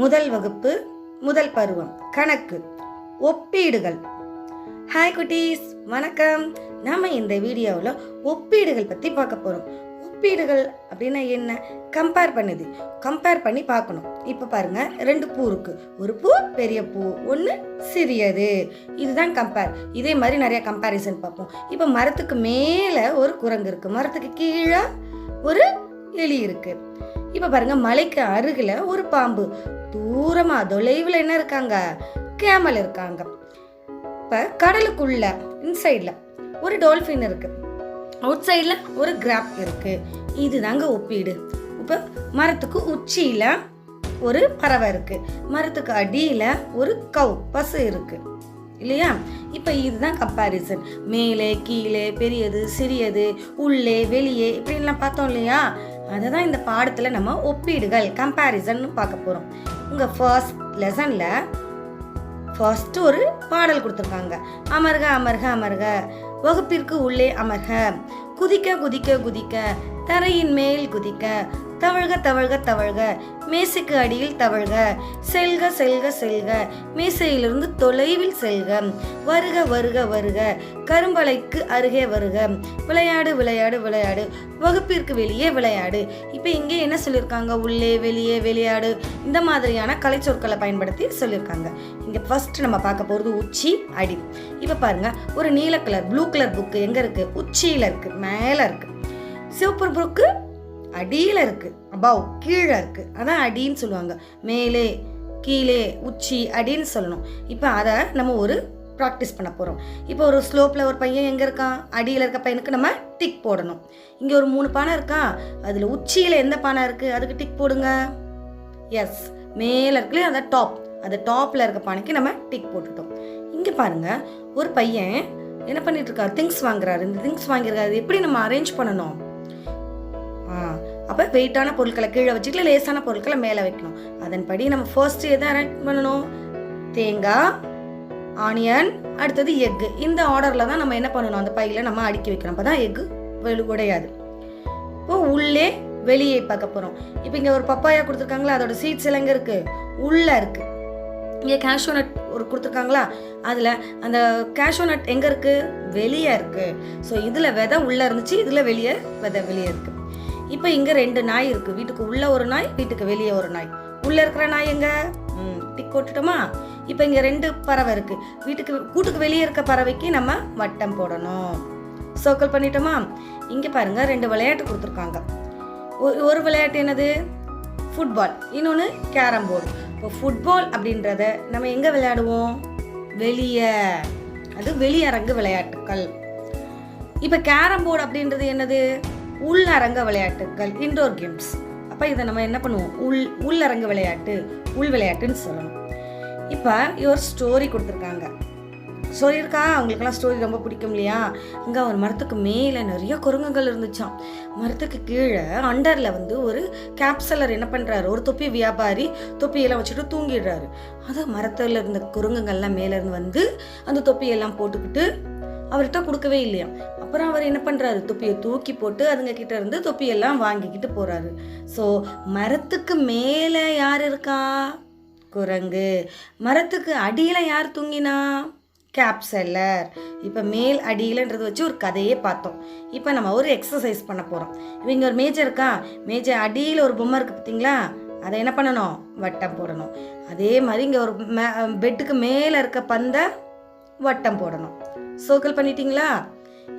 முதல் வகுப்பு முதல் பருவம் கணக்கு ஒப்பீடுகள். ஹாய் குட்டீஸ். வணக்கம். நாம இந்த வீடியோவில் ஒப்பீடுகள் பற்றி பார்க்க போகிறோம் ஒப்பீடுகள் அப்படின்னா என்ன? கம்பேர் பண்ணுது. கம்பேர் பண்ணி பார்க்கணும். இப்போ பாருங்க ரெண்டு பூ இருக்கு. ஒரு பூ பெரிய பூ. ஒன்று சிறியது. இதுதான் கம்பேர் இதே மாதிரி நிறைய கம்பேரிசன் பார்ப்போம். இப்போ மரத்துக்கு மேலே ஒரு குரங்கு இருக்கு. மரத்துக்கு கீழே ஒரு எலி இருக்கு இப்போ பாருங்க மலைக்கு அருகில் ஒரு பாம்பு. தூரமா தொலைவில் என்ன இருக்காங்க? கேமல் இருக்காங்க. இப்போ கடலுக்குள்ள இன்சைடில் ஒரு டால்ஃபின் இருக்கு. அவுட் சைடில் ஒரு கிராப் இருக்கு. இதுதாங்க ஒப்பீடு. இப்போ மரத்துக்கு உச்சியில் ஒரு பறவை இருக்கு. மரத்துக்கு அடியில் ஒரு கவ் பசு இருக்கு. இல்லையா? இப்போ இதுதான் கம்பாரிசன் மேலே கீழே பெரியது சிறியது உள்ளே வெளியே இப்படின்லாம் பார்த்தோம் இல்லையா? அதை தான் இந்த பாடத்தில் நம்ம ஒப்பீடுகள் கம்பேரிசன் பார்க்க போகிறோம் உங்கள் ஃபர்ஸ்ட் லெசனில் ஃபர்ஸ்ட் ஒரு பாடல் கொடுத்துருக்காங்க. அமர்க அமர்க அமர்க. வகுப்பிற்கு உள்ளே அமர்க. குதிக்க குதிக்க குதிக்க. தரையின் மேல் குதிக்க. தவழ்க தவழ்க தவழ்க. மேசைக்கு அடியில் தவழ்க. செல்க செல்க செல்க. மேசையிலிருந்து தொலைவில் செல்க. வருக வருக வருக. கரும்பலைக்கு அருகே வருக. விளையாடு விளையாடு விளையாடு. வகுப்பிற்கு வெளியே விளையாடு. இப்போ இங்கே என்ன சொல்லியிருக்காங்க? உள்ளே வெளியே விளையாடு. இந்த மாதிரியான கலைச்சொற்களை பயன்படுத்தி சொல்லியிருக்காங்க. இங்கே ஃபர்ஸ்ட் நம்ம பார்க்க போகிறது உச்சி அடி. இப்போ பாருங்க ஒரு நீல கலர் ப்ளூ கலர் புக்கு எங்கே இருக்குது உச்சியில் இருக்குது மேலே இருக்குது சிவப்பு புக்கு அடியில் இருக்குது அபவ் கீழே இருக்குது அதான் அடின்னு சொல்லுவாங்க. மேலே கீழே உச்சி அடின்னு சொல்லணும். இப்போ அதை நம்ம ஒரு ப்ராக்டிஸ் பண்ண போகிறோம் இப்போ ஒரு ஸ்லோப்பில் ஒரு பையன் எங்கே இருக்கான்? அடியில் இருக்க பையனுக்கு நம்ம டிக் போடணும். இங்கே ஒரு மூணு பானை இருக்கா? அதில் உச்சியில் எந்த பானை இருக்குது அதுக்கு டிக் போடுங்க. எஸ் மேலே இருக்குல்லையே அந்த டாப் அந்த டாப்பில் இருக்க பானைக்கு நம்ம டிக் போட்டுட்டோம். இங்கே பாருங்கள் ஒரு பையன் என்ன பண்ணிட்டு இருக்காரு திங்ஸ் வாங்குறாரு. இந்த திங்ஸ் வாங்கியிருக்காரு. எப்படி நம்ம அரேஞ்ச் பண்ணணும்? அப்போ வெயிட்டான பொருட்களை கீழே வச்சுக்கல லேசான பொருட்களை மேலே வைக்கணும் அதன்படி நம்ம ஃபர்ஸ்ட் எதை அரேஞ்ச் பண்ணணும். தேங்காய் ஆனியன் அடுத்தது எக்கு இந்த ஆர்டரில் தான் நம்ம என்ன பண்ணணும்? அந்த பையில் நம்ம அடுக்கி வைக்கணும். அப்போ தான் எக்கு வெளு உடையாது. இப்போ உள்ளே வெளியே பார்க்க போகிறோம் இப்போ இங்கே ஒரு பப்பாயா கொடுத்துருக்காங்களா? அதோட சீட்ஸ் எல்லாம் எங்கே இருக்குது உள்ளே இருக்குது இங்கே கேஷ்யூ நட் ஒரு கொடுத்துருக்காங்களா? அதில் அந்த கேஷ்யூ நட் எங்கே இருக்குது வெளியே இருக்குது ஸோ இதில் விதை உள்ளே இருந்துச்சு. இதில் வெளியே விதை வெளியே இருக்குது இப்போ இங்கே ரெண்டு நாய் இருக்குது வீட்டுக்கு உள்ளே ஒரு நாய் வீட்டுக்கு வெளியே ஒரு நாய். உள்ளே இருக்கிற நாய் எங்க? ம் டிக் போட்டுட்டோமா? இப்போ இங்கே ரெண்டு பறவை இருக்குது வீட்டுக்கு கூட்டுக்கு வெளியே இருக்க பறவைக்கு நம்ம வட்டம் போடணும். சர்க்கிள் பண்ணிட்டோமா? இங்கே பாருங்க ரெண்டு விளையாட்டு கொடுத்துருக்காங்க. ஒரு ஒரு விளையாட்டு என்னது? ஃபுட்பால் இன்னொன்று கேரம் போர்டு இப்போ ஃபுட்பால் அப்படின்றத நம்ம எங்கே விளையாடுவோம்? வெளியே. அது வெளியரங்கு விளையாட்டுக்கள். இப்போ கேரம் போர்டு அப்படின்றது என்னது? உள்ளரங்க விளையாட்டுக்கள் இன்டோர் கேம்ஸ் அப்போ இதை நம்ம என்ன பண்ணுவோம்? உள் உள்ளரங்க விளையாட்டு உள் விளையாட்டுன்னு சொல்லணும். இப்போ ஒரு ஸ்டோரி கொடுத்துருக்காங்க. ஸ்டோரி இருக்கா? அவங்களுக்கெல்லாம் ஸ்டோரி ரொம்ப பிடிக்கும் இல்லையா? அங்கே ஒரு மரத்துக்கு மேலே நிறைய குரங்குகள் இருந்துச்சாம். மரத்துக்கு கீழே அண்டரில் வந்து ஒரு கேப்சலர் என்ன பண்ணுறாரு ஒரு தொப்பி வியாபாரி தொப்பியெல்லாம் வச்சுட்டு தூங்கிடுறாரு. அது மரத்தில் இருந்த குரங்குகள்லாம் மேலேருந்து வந்து அந்த தொப்பியெல்லாம் போட்டுக்கிட்டு அவர்கிட்ட கொடுக்கவே இல்லையா அப்புறம் அவர் என்ன பண்ணுறாரு தொப்பியை தூக்கி போட்டு அதுங்க கிட்ட இருந்து தொப்பியெல்லாம் வாங்கிக்கிட்டு போகிறாரு ஸோ மரத்துக்கு மேலே யார் இருக்கா? குரங்கு. மரத்துக்கு அடியில் யார் தூங்கினா? கேப்செல்லர் இப்போ மேல் அடியிலன்றது வச்சு ஒரு கதையே பார்த்தோம். இப்போ நம்ம ஒரு எக்ஸசைஸ் பண்ண போகிறோம் இவங்க ஒரு மேஜர் இருக்கா? மேஜர் அடியில் ஒரு பொம்மை இருக்குது பார்த்தீங்களா அதை என்ன பண்ணணும்? வட்டம் போடணும். அதே மாதிரி இங்கே ஒரு பெட்டுக்கு மேலே இருக்க பந்தை வட்டம் போடணும். சர்க்கிள் பண்ணிட்டீங்களா?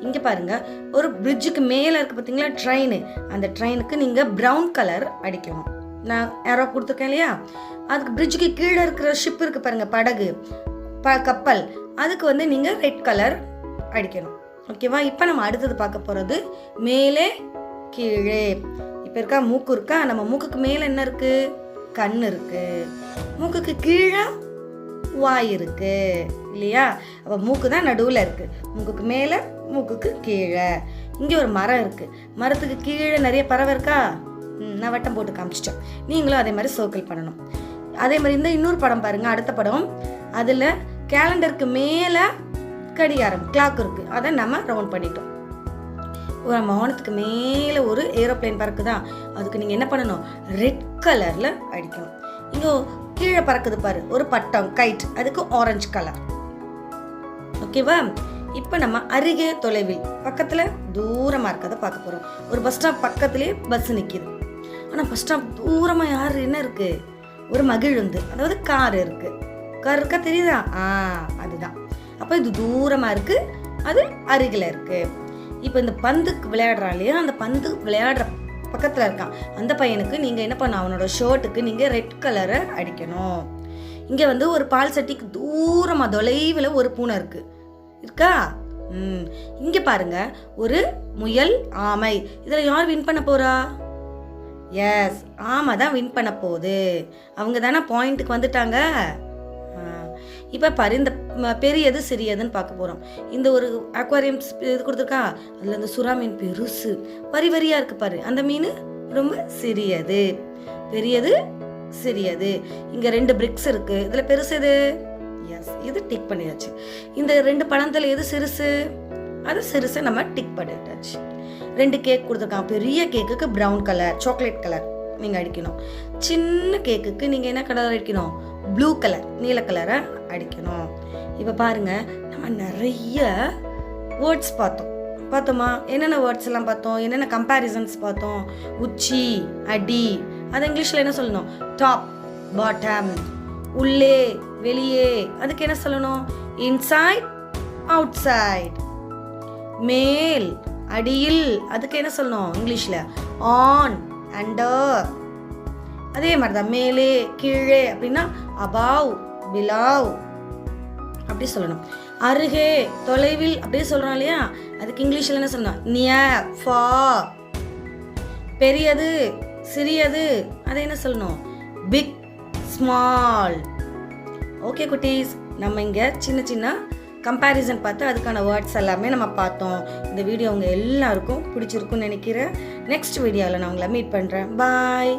இங்கே பாருங்க ஒரு பிரிட்ஜுக்கு மேலே இருக்க பார்த்தீங்களா ட்ரெயின் அந்த ட்ரெயினுக்கு நீங்கள் ப்ரௌன் கலர் அடிக்கணும். நான் யாரோ கொடுத்துருக்கேன் இல்லையா? அதுக்கு பிரிட்ஜுக்கு கீழே இருக்கிற ஷிப் இருக்கு பாருங்க படகு ப கப்பல். அதுக்கு வந்து நீங்கள் ரெட் கலர் அடிக்கணும். ஓகேவா இப்போ நம்ம அடுத்தது பார்க்க போகிறது மேலே கீழே. இப்போ இருக்கா மூக்கு இருக்கா? நம்ம மூக்குக்கு மேலே என்ன இருக்குது கண் இருக்குது மூக்குக்கு கீழே வாய் இருக்கு இல்லையா? அப்போ மூக்கு தான் நடுவில் இருக்கு. மூக்குக்கு மேலே மூக்குக்கு கீழே. இங்கே ஒரு மரம் இருக்கு. மரத்துக்கு கீழே நிறைய பறவை இருக்கா? நான் வட்டம் போட்டு காமிச்சிட்டேன். நீங்களும் அதே மாதிரி சர்க்கிள் பண்ணணும். அதே மாதிரி இந்த இன்னொரு படம் பாருங்க அடுத்த படம். அதில் கேலண்டருக்கு மேலே கடிகாரம் கிளாக் இருக்கு. அதை நம்ம ரவுண்ட் பண்ணிட்டோம். ஒரு வானத்துக்கு மேலே ஒரு ஏரோப்ளேன் பறக்குதா? அதுக்கு நீங்கள் என்ன பண்ணணும்? ரெட் கலரில் அடிக்கணும். இங்கே கீழே பறக்குது பாரு. ஒரு பட்டம் கைட் அதுக்கு ஆரஞ்சு கலர் ஓகேவா இப்போ நம்ம அருகே தொலைவில் பக்கத்தில் தூரமாக இருக்கிறத பார்க்க போகிறோம் ஒரு பஸ் ஸ்டாப் பக்கத்துலேயே பஸ் நிற்கிது ஆனால் பஸ் ஸ்டாப் தூரமாக யார் என்ன இருக்குது ஒரு மகிழுந்து அதாவது கார் இருக்குது கார் இருக்கா தெரியுதா? ஆ அதுதான். அப்போ இது தூரமாக இருக்குது அது அருகில் இருக்குது இப்போ இந்த பந்துக்கு விளையாடுறான் இல்லையா? அந்த பந்து விளையாடுற பக்கத்தில் இருக்கான் அந்த பையனுக்கு நீங்கள் என்ன பண்ண அவனோட ஷர்ட்டுக்கு நீங்கள் ரெட் கலரை அடிக்கணும். இங்கே வந்து ஒரு பால் சட்டிக்கு தூரமாக தொலைவில் ஒரு பூனை இருக்குது இருக்கா? ம். இங்கே பாருங்க. ஒரு முயல் ஆமை. இதில் யார் வின் பண்ண போகிறா எஸ் ஆமை தான் வின் பண்ண போகுது. அவங்க தானே பாயிண்ட்டுக்கு வந்துட்டாங்க? இப்போ பாரு இந்த ம- பெரியது சிறியதுன்னு பார்க்க போகிறோம் இந்த ஒரு அக்வாரியம் இது கொடுத்துருக்கா? அதில் இந்த சுறா மீன் பெருசு. வரி வரியாக இருக்கு பாரு. அந்த மீன் ரொம்ப சிறியது. பெரியது சிறியது. இங்கே ரெண்டு பிரிக்ஸ் இருக்கு. இதில் பெருசு எது? எஸ் இது டிக் பண்ணியாச்சு. இந்த ரெண்டு பழத்தில் எது சிறுசு? அது சிறுசை. நம்ம டிக் பண்ணிட்டாச்சு ரெண்டு கேக் கொடுத்துருக்கான். பெரிய கேக்குக்கு ப்ரௌன் கலர் சாக்லேட் கலர் நீங்கள் அடிக்கணும். சின்ன கேக்குக்கு நீங்கள் என்ன கலர் அடிக்கணும்? ப்ளூ கலர் நீல கலரை அடிக்கணும். இப்போ பாருங்கள் நம்ம நிறைய வேர்ட்ஸ் பார்த்தோம். பார்த்தோமா? என்னென்ன வேர்ட்ஸ் எல்லாம் பார்த்தோம்? என்னென்ன கம்பேரிசன்ஸ் பார்த்தோம்? உச்சி அடி. அது இங்கிலீஷில் என்ன சொல்லணும்? டாப் பாட்டம் உள்ளே வெளியே. அதுக்கு என்ன சொல்லணும்? இன்சைட் அவுட் சைட் மேல் அடியில். அதுக்கு என்ன சொல்லணும் இங்கிலீஷில்? ஆன் அண்டர் அதே மாதிரி தான் மேலே கீழே அப்படின்னா அபாவ் பிலாவ் அப்படி சொல்லணும். அருகே தொலைவில் அப்படியே சொல்கிறோம் இல்லையா? அதுக்கு இங்கிலீஷில் என்ன சொல்லணும்? நியர் ஃபா பெரியது சிறியது அதை என்ன சொல்லணும்? பிக் ஸ்மால் ஓகே குட்டீஸ். நம்ம இங்கே சின்ன சின்ன கம்பேரிசன் பார்த்து அதுக்கான வேர்ட்ஸ் எல்லாமே நம்ம பார்த்தோம். இந்த வீடியோ உங்கள் எல்லாருக்கும் பிடிச்சிருக்குன்னு நினைக்கிறேன். நெக்ஸ்ட் வீடியோவில் நான் உங்களை மீட் பண்ணுறேன் பாய்